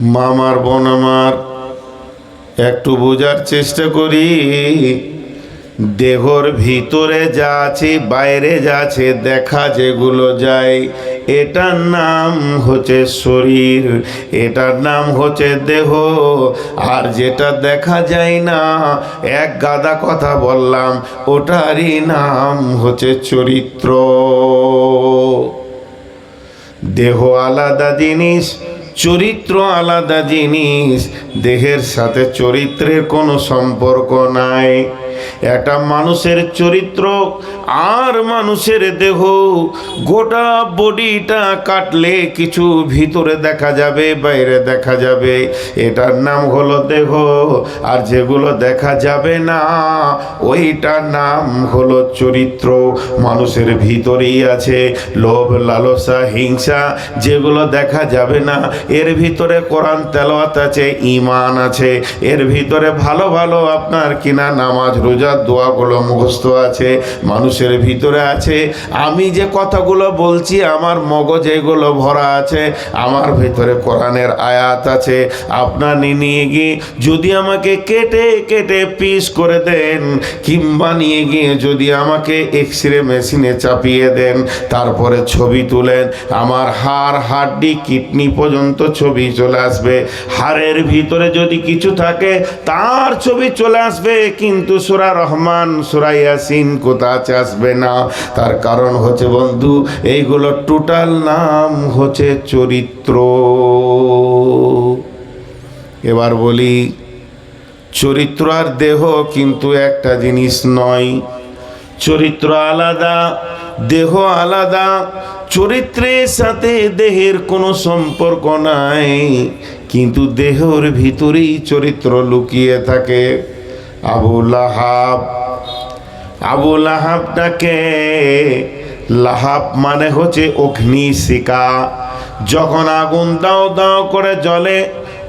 মামার বোন আমার, একটু বোঝার চেষ্টা করি। দেহর ভিতরে যা আছে, বাইরে যা আছে, দেখা যেগুলো যায়। এটার নাম হচ্ছে শরীর, এটার নাম হচ্ছে দেহ। আর যেটা দেখা যায় না, এক গাদা কথা বললাম, ওটারই নাম হচ্ছে চরিত্র। দেহ আলাদা জিনিস চরিত্র আলাদা জিনিস দেহের সাথে চরিত্রের কোনো সম্পর্ক নাই। একটা মানুষের চরিত্র আর মানুষের দেহ। গোটা বডিটা কাটলে কিছু ভিতরে দেখা যাবে, বাইরে দেখা যাবে। এটার নাম হলো দেহ। আর যেগুলো দেখা যাবে না, ওইটার নাম হলো চরিত্র। মানুষের ভিতরেই আছে লোভ, লালসা, হিংসা। যেগুলো দেখা যাবে না, এর ভিতরে কোরআন তেলাওয়াত আছে ইমান আছে। এর ভিতরে ভালো ভালো আপনার কিনা নামাজ, রোজা দোয়াগুলো মুখস্থ আছে, মানুষের ভিতরে আছে। আমি যে কথাগুলো বলছি, আমার মগজ এগুলো ভরা আছে, আমার ভিতরে কোরআনের আয়াত আছে। আপনার নিয়ে গিয়ে যদি আমাকে কেটে কেটে পিস করে দেন, কিংবা নিয়ে গিয়ে যদি আমাকে এক্স রে মেশিনে চাপিয়ে দেন, তারপরে ছবি তুলেন, আমার হাড়, হাড্ডি, কিডনি পর্যন্ত ছবি চলে আসবে। হাড়ের ভিতরে যদি কিছু থাকে, তার ছবি চলে আসবে, কিন্তু সুরা রহমান, সুরা ইয়াসিন কোথা আছে আসবে না। তার কারণ হচ্ছে বন্ধু, এইগুলো টোটাল নাম হচ্ছে চরিত্র। এবার বলি, চরিত্র আর দেহ কিন্তু একটা জিনিস নয়। চরিত্র আলাদা, দেহ আলাদা, চরিত্রের সাথে দেহের কোনো সম্পর্ক নাই। কিন্তু দেহর ভিতরেই চরিত্র লুকিয়ে থাকে। আবু লাহাব, আবু লাহাবটাকে লাহাব মানে হচ্ছে অগ্নি শিকা। যখন আগুন দাও দাও করে জ্বলে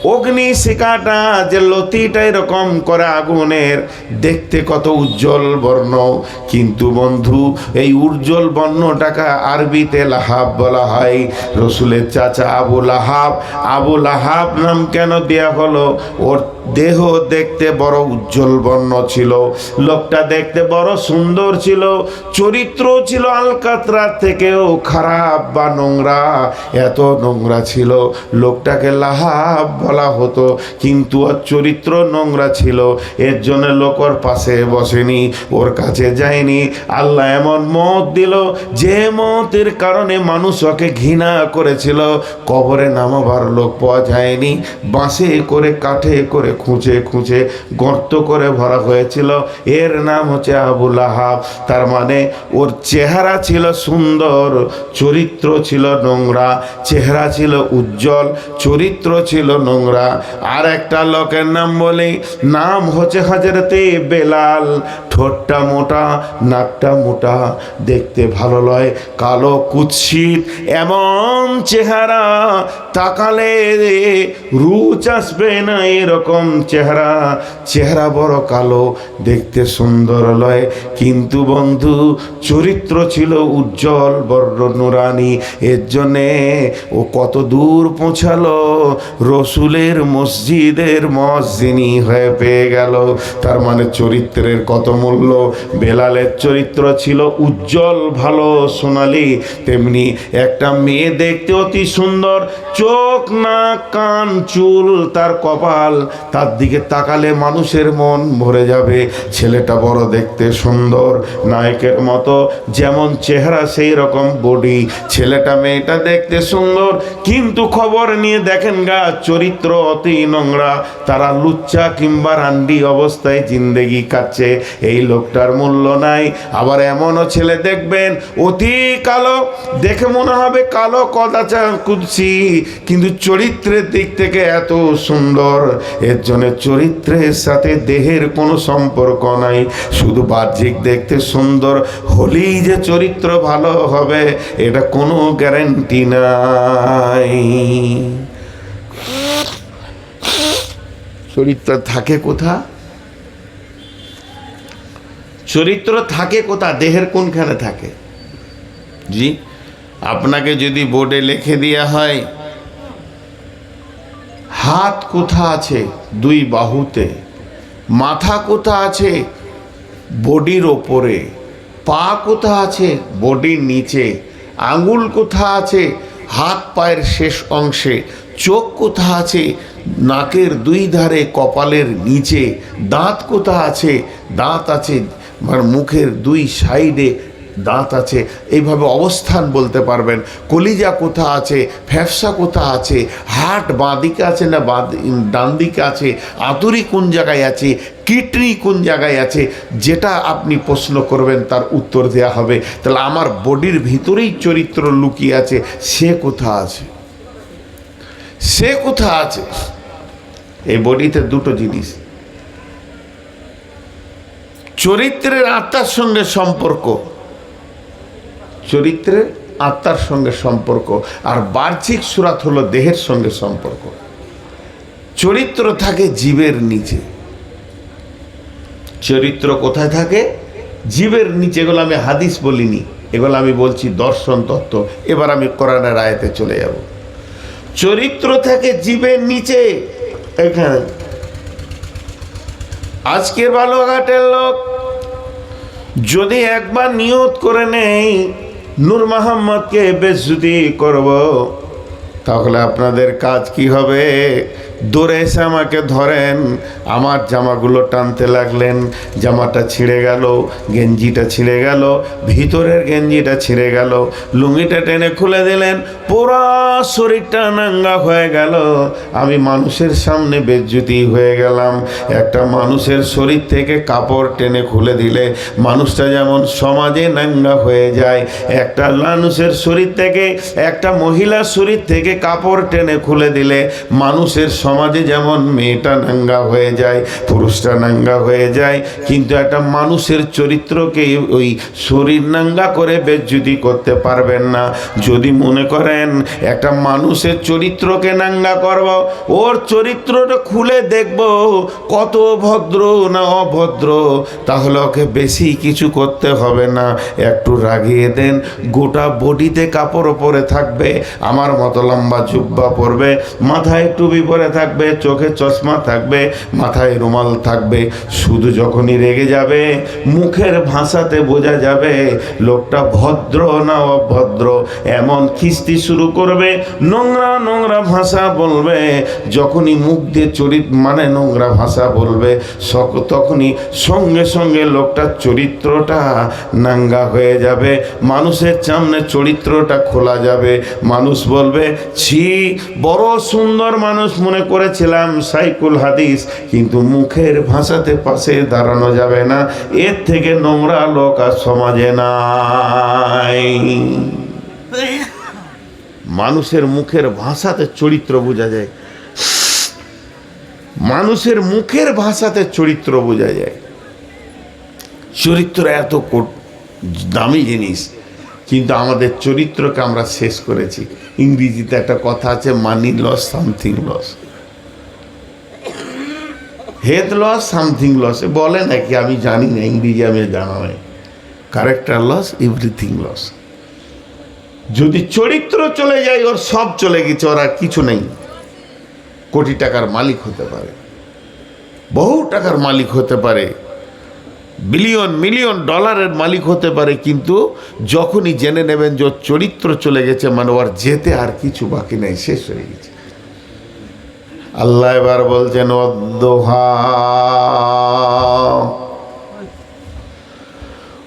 অগ্নি শিকাটা যে লতিটা এরকম করে আগুনের, দেখতে কত উজ্জ্বল বর্ণ। কিন্তু বন্ধু, এই উজ্জ্বল বর্ণটাকে আরবিতে লাহাব বলা হয়। রসুলের চাচা আবু লাহাব আবু লাহাব নাম কেন দেয়া হলো? ওর দেহ দেখতে বড় উজ্জ্বল বর্ণ ছিল। লোকটা দেখতে বড় সুন্দর ছিল। চরিত্র ছিল আলকাতরা থেকেও খারাপ বা নোংরা। এত নোংরা ছিল। লোকটাকে লাহাব বলা হতো, কিন্তু ওর চরিত্র নোংরা ছিল। এর জন্য লোক ওর পাশে বসেনি, ওর কাছে যায়নি। আল্লাহ এমন মত দিল, যে মতের কারণে মানুষ ওকে ঘৃণা করেছিল। কবরে নামাবার লোক পাওয়া যায়নি, বাঁশে করে, কাঠে করে খুঁচে খুঁচে গর্ত করে ভরা হয়েছিল। এর নাম হচ্ছে আবুল আহাব তার মানে ওর চেহারা ছিল সুন্দর, চরিত্র ছিল নোংরা, চেহারা ছিল উজ্জ্বল, চরিত্র ছিল নোংরা। আর একটা লোকের নাম বলি, নাম হচ্ছে হাজরতে বেলাল। ঠোঁটটা মোটা, নাকটা মোটা, দেখতে ভালো লয়, কালো কুৎসিত, এমন চেহারা। তাকালে রুচ আসবে না এরকম চেহারা। চেহারা বড় কালো, দেখতে সুন্দর লয়। কিন্তু বন্ধু, চরিত্র ছিল উজ্জ্বল বর্ণ নুরানি। এর জন্যে ও কত দূর পৌঁছালো। রসুলের মসজিদের মসজিনি হয়ে পেয়ে গেল। তার মানে চরিত্রের কত মূল্য? বেলালের চরিত্র ছিল উজ্জ্বল, ভালো, সোনালি। তেমনি একটা মেয়ে দেখতে অতি সুন্দর চোখ না কান, চুল, তার কপাল, তার দিকে তাকালে মানুষের মন ভরে যাবে। ছেলেটা বড় দেখতে সুন্দর, নায়কের মতো, যেমন চেহারা সেই রকম বডি। ছেলেটা মেয়েটা দেখতে সুন্দর, কিন্তু খবর নিয়ে দেখেন গা, চরিত্র অতি নোংরা। তারা লুচ্চা কিংবা রান্ডি অবস্থায় জিন্দেগি কাটছে। এই লোকটার মূল্য নাই। আবার এমনও ছেলে দেখবেন, অতি কালো। দেখে মনে হবে কালো কদাচা কুদছি কিন্তু চরিত্রের দিক থেকে এত সুন্দর, এর জন্য চরিত্রের সাথে দেহের কোনো সম্পর্ক নাই। শুধু বাহ্যিক দেখতে সুন্দর, হলেই যে চরিত্র ভালো হবে, এটা কোনো গ্যারেন্টি নাই। চরিত্র থাকে কোথা? চরিত্র থাকে কোথা? দেহের কোনখানে থাকে? জি, আপনাকে যদি বোর্ডে লিখে দেওয়া হয় হাত কোথা আছে দুই বাহুতে? মাথা কোথা আছে বডির ওপরে? পা কোথা আছে বডির নিচে? আঙুল কোথা আছে হাত পায়ের শেষ অংশে? চোখ কোথা আছে নাকের দুই ধারে কপালের নিচে? দাঁত কোথা আছে? দাঁত আছে মুখের দুই সাইডে দাঁত আছে, এইভাবে অবস্থান বলতে পারবেন। কলিজা কোথা আছে, ফ্যাফসা কোথা আছে, হাট বাঁ দিকে আছে না বাঁ ডান দিকে আছে, আতুরি কোন জায়গায় আছে, কিডনি কোন জায়গায় আছে, যেটা আপনি প্রশ্ন করবেন তার উত্তর দেওয়া হবে। তাহলে আমার বডির ভিতরেই চরিত্র লুকিয়ে আছে, সে কোথা আছে? সে কোথা আছে? এই বডিতে দুটো জিনিস। চরিত্রের আত্মার সঙ্গে সম্পর্ক। চরিত্রের আত্মার সঙ্গে সম্পর্ক আর বাহ্যিক সুরাত হলো দেহের সঙ্গে সম্পর্ক। চরিত্র থাকে জীবের নিচে। চরিত্র কোথায় থাকে? জীবের নিচে, এগুলো আমি হাদিস বলিনি, এগুলো আমি বলছি দর্শন তত্ত্ব। এবার আমি কোরআনের আয়তে চলে যাব। চরিত্র থাকে জীবের নিচে। এখানে। আজকের বালুঘাটের লোক যদি একবার নিয়ত করে নেই নূর মোহাম্মদকে বেজুদি করব। তাহলে আপনাদের কাজ কি হবে? দৌড়ে এসে আমাকে ধরেন, আমার জামাগুলো টানতে লাগলেন, জামাটা ছিঁড়ে গেল, গেঞ্জিটা ছিঁড়ে গেল, ভিতরের গেঞ্জিটা ছিঁড়ে গেল, লুঙ্গিটা টেনে খুলে দিলেন, পুরা শরীরটা নাঙ্গা হয়ে গেল। আমি মানুষের সামনে বেজ্জুতি হয়ে গেলাম। একটা মানুষের শরীর থেকে কাপড় টেনে খুলে দিলে মানুষটা যেমন সমাজে নাঙ্গা হয়ে যায়, একটা মানুষের শরীর থেকে, একটা মহিলার শরীর থেকে কাপড় টেনে খুলে দিলে মানুষের সমাজে যেমন মেয়েটা নাঙ্গা হয়ে যায়, পুরুষটা নাঙ্গা হয়ে যায়, কিন্তু একটা মানুষের চরিত্রকে ওই শরীর নাঙ্গা করে বেজ্জুতি করতে পারবেন না। যদি মনে করেন একটা মানুষের চরিত্রকে নাঙ্গা করব, ওর চরিত্রটা খুলে দেখব, কত ভদ্র না অভদ্র, তাহলে ওকে বেশি কিছু করতে হবে না। একটু রাগিয়ে দেন, গোটা বডিতে কাপড় পরে থাকবে, আমার মতো লম্বা জুব্বা পরবে, মাথায় টুপি পরে থাকবে। চোখে চশমা থাকবে, মাথায় রুমাল থাকবে শুধু যখনই রেগে যাবে, মুখের ভাষাতে বোঝা যাবে, লোকটা ভদ্র না অভদ্র, এমন খিস্তি শুরু করবে, নোংরা নোংরা ভাষা বলবে, যখনই মুখ দিয়ে চরিত মানে নোংরা ভাষা বলবে তখনই সঙ্গে সঙ্গে লোকটার চরিত্রটা নাঙ্গা হয়ে যাবে, মানুষের সামনে চরিত্রটা খোলা যাবে, মানুষ বলবে, ছি, বড় সুন্দর মানুষ মনে করেছিলাম সাইকুল হাদিস, কিন্তু মুখের ভাষাতে পাশে দাঁড়ানো যাবে না। এর থেকে নোংরা লোক আর সমাজে নাই। মানুষের মুখের ভাষাতে চরিত্র বোঝা যায়। মানুষের মুখের ভাষাতে চরিত্র বোঝা যায়। চরিত্র এত দামি জিনিস, কিন্তু আমাদের চরিত্রকে আমরা শেষ করেছি। ইংরেজিতে একটা কথা আছে money loss something loss head loss something loss বলে নাকি, আমি জানি না, ইংরেজি আমি জানা নাই ক্যারেক্টার লস এভরিথিং লস যদি চরিত্র চলে যায়, ওর সব চলে গেছে, ওর আর কিছু নেই। কোটি টাকার মালিক হতে পারে। বহু টাকার মালিক হতে পারে। বিলিয়ন, মিলিয়ন ডলারের মালিক হতে পারে, কিন্তু যখনই জেনে নেবেন যে চরিত্র চলে গেছে মানে ওর যেতে আর কিছু বাকি নেই, শেষ হয়ে গেছে। আল্লাহ এবার বলছেন অদ্দোহা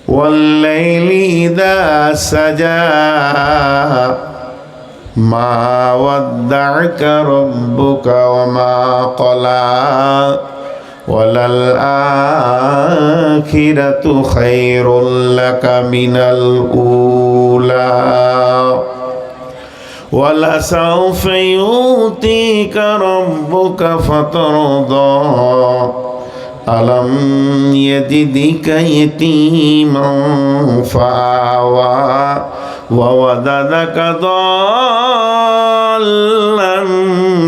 والليل إذا سجى ما ودعك ربك وما قلى وللآخرة خير لك من الأولى ولسوف يؤتيك ربك فترضى ألم يجدك يتيما فآوى ووجدك ضالا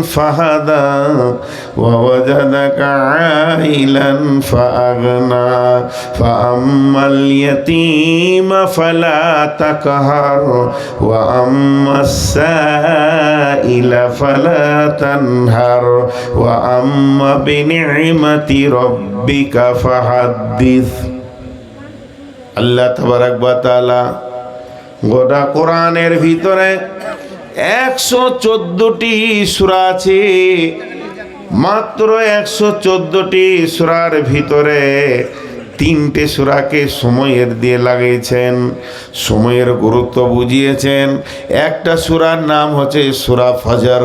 فهدى ووجدك عائلا فأغنى فأما اليتيم فلا تقهر وأما السائل فلا تنهر وأما بنعمة ربك فحدث আল্লাহ তবরক তাআলা গোটা কোরআনের ভিতরে একশো চোদ্দটি সুরা আছে। মাত্র একশো চোদ্দটি সুরার ভিতরে তিনটে সুরাকে সময়ের দিয়ে লাগিয়েছেন সময়ের গুরুত্ব বুঝিয়েছেন। একটা সুরার নাম হচ্ছে সুরা ফজর।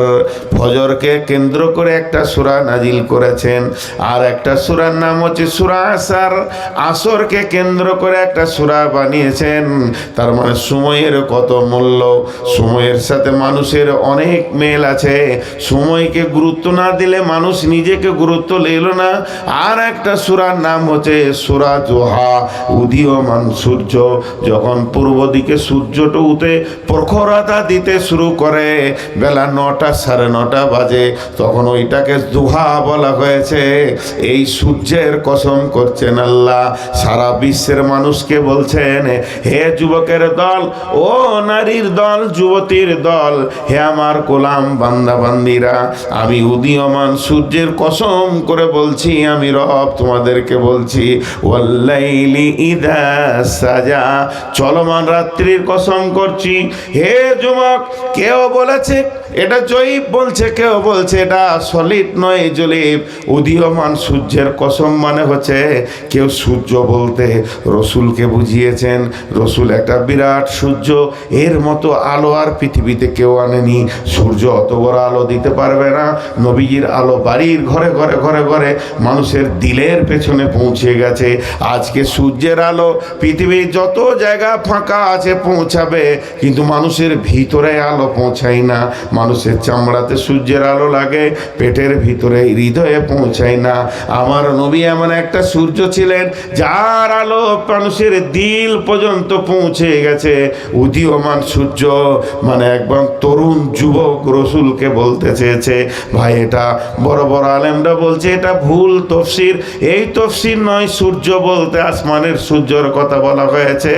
ফজরকে কেন্দ্র করে একটা সুরা নাজিল করেছেন। আর একটা সুরার নাম হচ্ছে সুরা আসার। আসরকে কেন্দ্র করে একটা সুরা বানিয়েছেন। তার মানে সময়ের কত মূল্য, সময়ের সাথে মানুষের অনেক মেল আছে। সময়কে গুরুত্ব না দিলে মানুষ নিজেকে গুরুত্ব নিল না। আর একটা সুরার নাম হচ্ছে সুরা জোহা, উদীয়মান সূর্য। যখন পূর্ব দিকে সূর্যটা উঠে প্রখরতা দিতে শুরু করে, বেলা নটা সাড়ে নটা বাজে, তখন ওইটাকে দুহা বলা হয়েছে। এই সূর্যের কসম করছেন আল্লাহ, সারা বিশ্বের মানুষকে বলছেন, হে যুবকের দল, ও নারীর দল, যুবতীর দল, হে আমার কোলাম বান্দা বান্দিরা আমি উদীয়মান সূর্যের কসম করে বলছি, আমি রব তোমাদেরকে বলছি সাজা। চলমান রাত্রির কসম করছি। হে যুবক, কেউ বলেছে, এটা জয়ীব বলছে, কেউ বলছে, এটা সলিড নয় জলিব। উদীয়মান সূর্যের কসম মানে হচ্ছে, কেউ সূর্য বলতে রসুলকে বুঝিয়েছেন। রসুল একটা বিরাট সূর্য। এর মতো আলো আর পৃথিবীতে কেউ আনেনি। সূর্য অত বড় আলো দিতে পারবে না। নবীজির আলো বাড়ির ঘরে ঘরে ঘরে ঘরে মানুষের দিলের পেছনে পৌঁছে গেছে। আজকে সূর্যের আলো পৃথিবীর যত জায়গা ফাঁকা আছে পৌঁছাবে, কিন্তু মানুষের ভিতরে আলো পৌঁছায় না। মানুষের চামড়াতে সূর্যের আলো লাগে, পেটের ভিতরে হৃদয়ে পৌঁছায় না। আমার নবী এমন একটা সূর্য ছিলেন, যার আলো মানুষের দিল পর্যন্ত পৌঁছে গেছে। উদীয়মান সূর্য মানে একদম তরুণ যুবক রসুলকে বলতে চেয়েছে, ভাই, এটা বড় বড় আলেমরা বলছে, এটা ভুল তফসির। এই তফসির নয় সূর্য বলতে আসমানের সূর্যর কথা বলা হয়েছে।